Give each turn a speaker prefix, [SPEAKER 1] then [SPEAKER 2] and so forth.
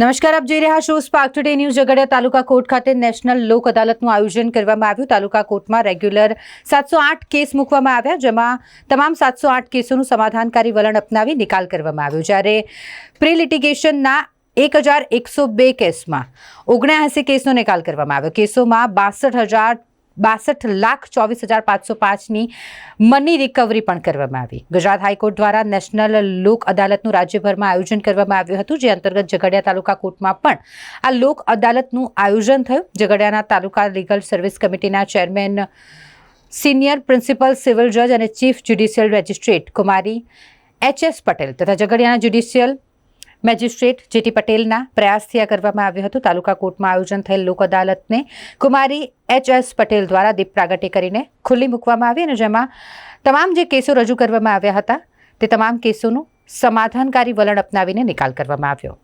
[SPEAKER 1] નમસ્કાર, આપ જોઈ રહ્યા છો spark today news Jhagadia taluka court ખાતે નેશનલ લોક અદાલતનું આયોજન કરવામાં આવ્યું. તાલુકા કોર્ટમાં રેગ્યુલર સાતસો આઠ કેસ મૂકવામાં આવ્યા, જેમાં તમામ સાતસો આઠ કેસોનું સમાધાનકારી વલણ અપનાવી નિકાલ કરવામાં આવ્યો. જ્યારે પ્રી લિટિગેશનના એક હજાર એકસો બે કેસમાં ઓગણ્યાએંસી કેસનો નિકાલ કરવામાં આવ્યો. કેસોમાં બાસઠ હજાર બાસઠ લાખ ચોવીસ હજાર પાંચસો પાંચની મની રિકવરી પણ કરવામાં આવી. ગુજરાત હાઈકોર્ટ દ્વારા નેશનલ લોક અદાલતનું રાજ્યભરમાં આયોજન કરવામાં આવ્યું હતું, જે અંતર્ગત ઝઘડિયા તાલુકા કોર્ટમાં પણ આ લોક અદાલતનું આયોજન થયું. ઝઘડિયાના તાલુકા લીગલ સર્વિસ કમિટીના ચેરમેન સિનિયર પ્રિન્સિપલ સિવિલ જજ અને ચીફ જ્યુડિશિયલ મેજિસ્ટ્રેટ કુમારી એચ એસ પટેલ તથા ઝઘડિયાના જ્યુડિશિયલ મેજિસ્ટ્રેટ જેટી પટેલના પ્રયાસથી આ કરવામાં આવ્યું હતું. તાલુકા કોર્ટમાં આયોજન થયેલ લોક અદાલતને કુમારી એચ એસ પટેલ દ્વારા દીપ પ્રાગટ્ય કરીને ખુલ્લી મૂકવામાં આવી અને જેમાં તમામ જે કેસો રજૂ કરવામાં આવ્યા હતા, તે તમામ કેસોનું સમાધાનકારી વલણ અપનાવીને નિકાલ કરવામાં આવ્યો.